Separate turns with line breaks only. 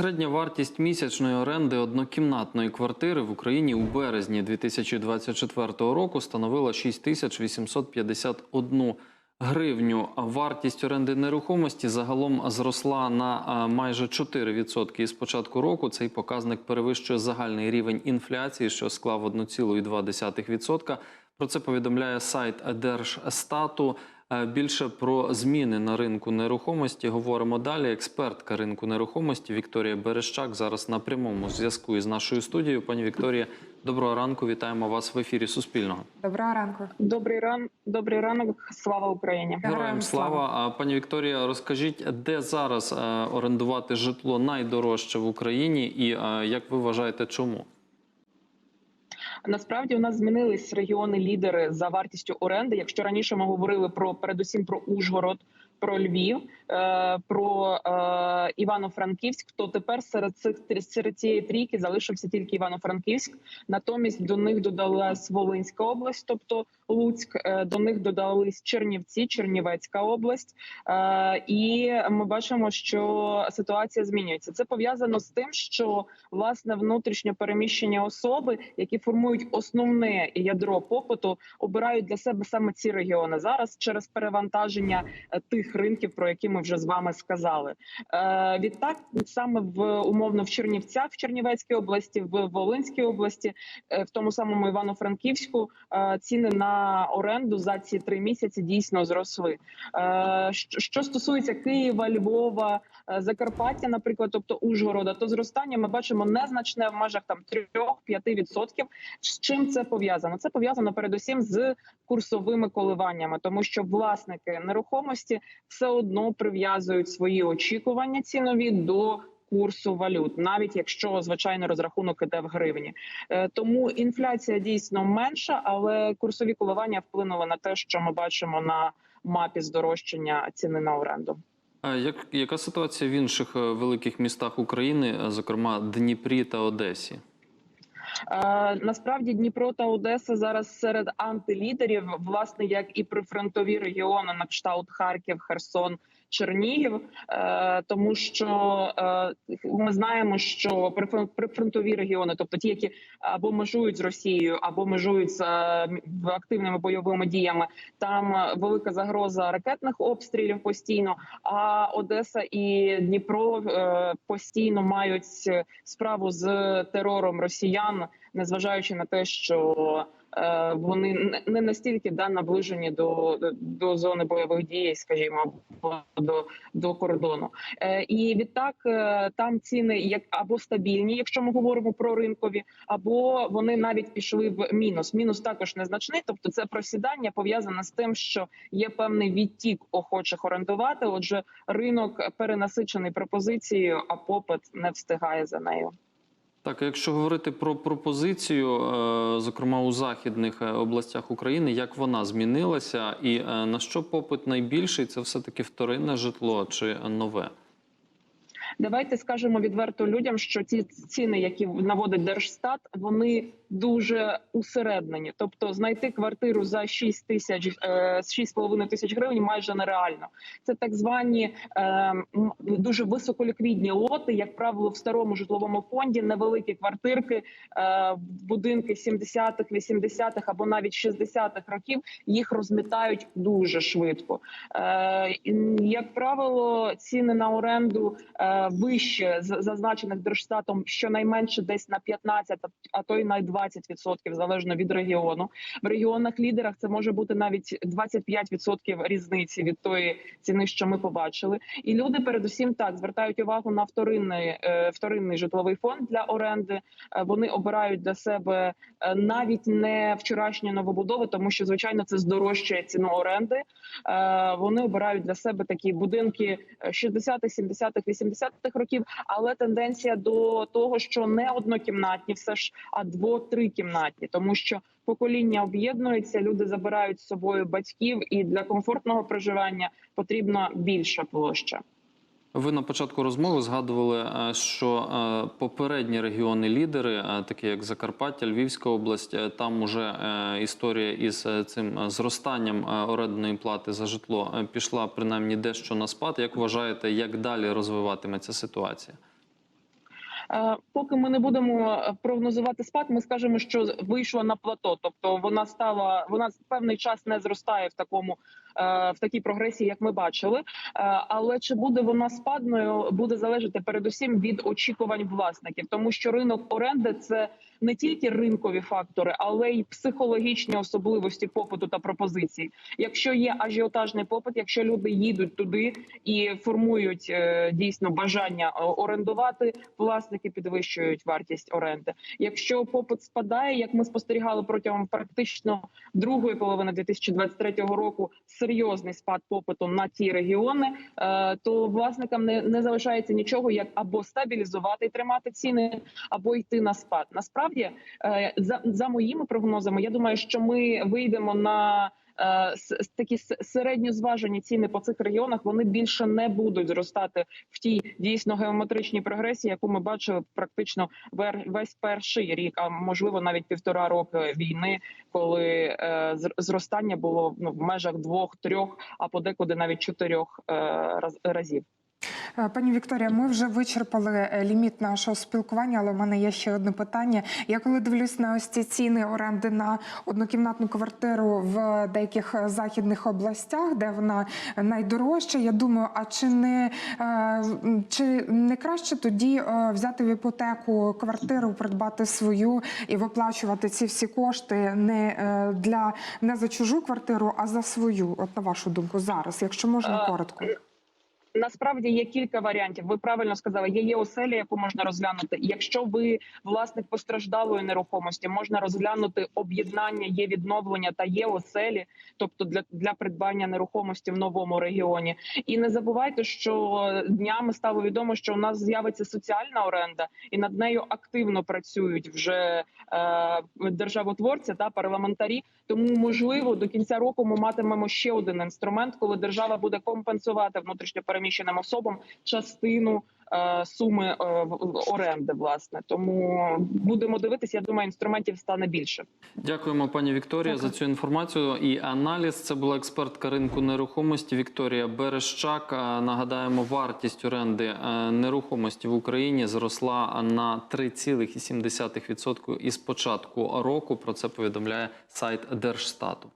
Середня вартість місячної оренди однокімнатної квартири в Україні у березні 2024 року становила 6851 гривню. Вартість оренди нерухомості загалом зросла на майже 4% із початку року. Цей показник перевищує загальний рівень інфляції, що склав 1,2%. Про це повідомляє сайт Держстату. Е, Більше про зміни на ринку нерухомості говоримо далі. Експертка ринку нерухомості Вікторія Берещак зараз на прямому зв'язку із нашою студією. Пані Вікторія, доброго ранку. Вітаємо вас в ефірі Суспільного.
Доброго ранку.
Добрий ран, добрий ранок. Слава Україні.
Героям слава.
А пані Вікторія, розкажіть, де зараз е, орендувати житло найдорожче в Україні, і е, як ви вважаєте, чому?
Насправді у нас змінились регіони-лідери за вартістю оренди. Якщо раніше ми говорили про передусім про Ужгород, про Львів, про е, Івано-Франківськ, то тепер серед цих серед цієї трійки залишився тільки Івано-Франківськ. Натомість до них додалась Волинська область, тобто Луцьк. е, До них додались Чернівці, Чернівецька область. Е, І ми бачимо, що ситуація змінюється. Це пов'язано з тим, що власне внутрішньо переміщення особи, які формують основне ядро попиту, обирають для себе саме ці регіони зараз через перевантаження е, тих ринків, про які ми вже з вами сказали. Е, Відтак, саме в умовно в Чернівцях, в Чернівецькій області, в Волинській області, е, в тому самому Івано-Франківську е, ціни на оренду за ці три місяці дійсно зросли. Е, Що стосується Києва, Львова, е, Закарпаття, наприклад, тобто Ужгорода, то зростання ми бачимо незначне в межах там 3-5%. З чим це пов'язано? Це пов'язано передусім з курсовими коливаннями, тому що власники нерухомості все одно прив'язують свої очікування цінові до. Курсу валют, навіть якщо звичайно розрахунок іде в гривні, Е, тому інфляція дійсно менша, але курсові коливання вплинули на те, що ми бачимо на мапі здорожчання ціни на оренду.
А як яка ситуація в інших е, великих містах України, е, зокрема Дніпрі та Одесі?
Е, насправді Дніпро та Одеса зараз серед антилідерів, власне, як і прифронтові регіони, на кшталт Харків, Херсон. Чернігів, е, тому що е, ми знаємо, що прифрон- прифронтові регіони, тобто ті, які або межують з Росією, або межують з активними бойовими діями, там велика загроза ракетних обстрілів постійно. А Одеса і Дніпро постійно мають справу з терором росіян, незважаючи на те, що е, вони не- настільки да наближені до, до зони бойових дій, скажімо, до, до кордону. Е, І відтак е, там ціни як або стабільні, якщо ми говоримо про ринкові, або вони навіть пішли в мінус. Мінус також незначний, тобто це просідання пов'язане з тим, що є певний відтік охочих орендувати. Отже, ринок перенасичений пропозицією, а попит не встигає за нею.
Так, якщо говорити про пропозицію, е, зокрема у західних е, областях України, як вона змінилася, і е, на що попит найбільший? Це все таки вторинне житло чи нове?
Давайте скажемо відверто людям, що ті ціни, які наводить Держстат, вони дуже усереднені. Тобто знайти квартиру за 6 тисяч е, 6,5 тисяч гривень майже нереально. Це так звані е, дуже високоліквідні лоти, як правило, в старому житловому фонді, невеликі квартирки, е, будинки 70-х, 80-х або навіть 60-х років. Їх розмітають дуже швидко. Е, як правило, ціни на оренду е, вище зазначених держстатом щонайменше десь на 15, а- то й на 20%, залежно від регіону. В регіонах лідерах це може бути навіть 25% різниці від тої ціни, що ми побачили. І люди передусім так звертають увагу на вторинний, е, вторинний житловий фонд для оренди. Е, Вони обирають для себе е, навіть не вчорашні новобудови, тому що звичайно це здорожчує ціну оренди. Вони обирають для себе такі будинки е, 60-х, 70-х, 80-х років. Але тенденція до того, що не однокімнатні, все ж а дво-трикімнатні, тому що покоління об'єднується, люди забирають з собою батьків, і для комфортного проживання потрібна більша площа.
Ви на початку розмови згадували, е, що е, попередні регіони лідери, е, такі як Закарпаття, Львівська область, там уже історія із цим зростанням орендної плати за житло пішла принаймні дещо на спад. Як вважаєте, як далі розвиватиметься ситуація?
Поки ми не будемо прогнозувати спад, ми скажемо, що вийшла на плато. Тобто вона стала, вона певний час не зростає в такому в такій прогресії, як ми бачили. Е, Але чи буде вона спадною, буде залежати передусім від очікувань власників, тому що ринок оренди це не тільки ринкові фактори, але й психологічні особливості попиту та пропозиції. Якщо є ажіотажний попит, якщо люди їдуть туди і формують е, дійсно бажання е, орендувати, власники підвищують вартість оренди. Якщо попит спадає, як ми спостерігали протягом практично другої половини 2023 року, серйозний спад попиту на ті регіони, е, то власникам не, не залишається нічого, як або стабілізувати і тримати ціни, або йти на спад. Насправді, е, за, за моїми прогнозами, я думаю, що ми вийдемо на такі середньозважені ціни по цих регіонах. Вони більше не будуть зростати в тій дійсно геометричній прогресії, яку ми бачили практично весь перший рік, а можливо навіть півтора роки війни, коли е, зростання було ну, в межах двох-трьох, а подекуди навіть чотирьох е, раз- разів.
Е, Пані Вікторія, ми вже вичерпали е, ліміт нашого спілкування, але в мене є ще одне питання. Я коли дивлюсь на ось ці ціни оренди на однокімнатну квартиру в деяких е, західних областях, де вона найдорожча, я думаю, а чи не, чи не краще тоді взяти в іпотеку квартиру, придбати свою і виплачувати ці всі кошти не для не за чужу квартиру, а за свою? От на вашу думку, зараз, якщо можна коротко.
Насправді є кілька варіантів. Ви правильно сказали, є, є оселі, яку можна розглянути. Якщо ви власник постраждалої нерухомості, можна розглянути об'єднання, є відновлення та є оселі, тобто для, для придбання нерухомості в новому регіоні. І не забувайте, що днями стало відомо, що у нас з'явиться соціальна оренда, і над нею активно працюють вже е, державотворці та парламентарі. Тому можливо до кінця року ми матимемо ще один інструмент, коли держава буде компенсувати внутрішньопереміщеним особам частину е, суми е, в- оренди. Власне, тому будемо дивитися. Я думаю, інструментів стане більше.
Дякуємо, пані Вікторія,
Дякую.
за цю інформацію і аналіз. Це була експертка ринку нерухомості Вікторія Берещак. Нагадаємо, вартість оренди е, нерухомості в Україні зросла на 3,7% із початку року. Про це повідомляє сайт Держстату.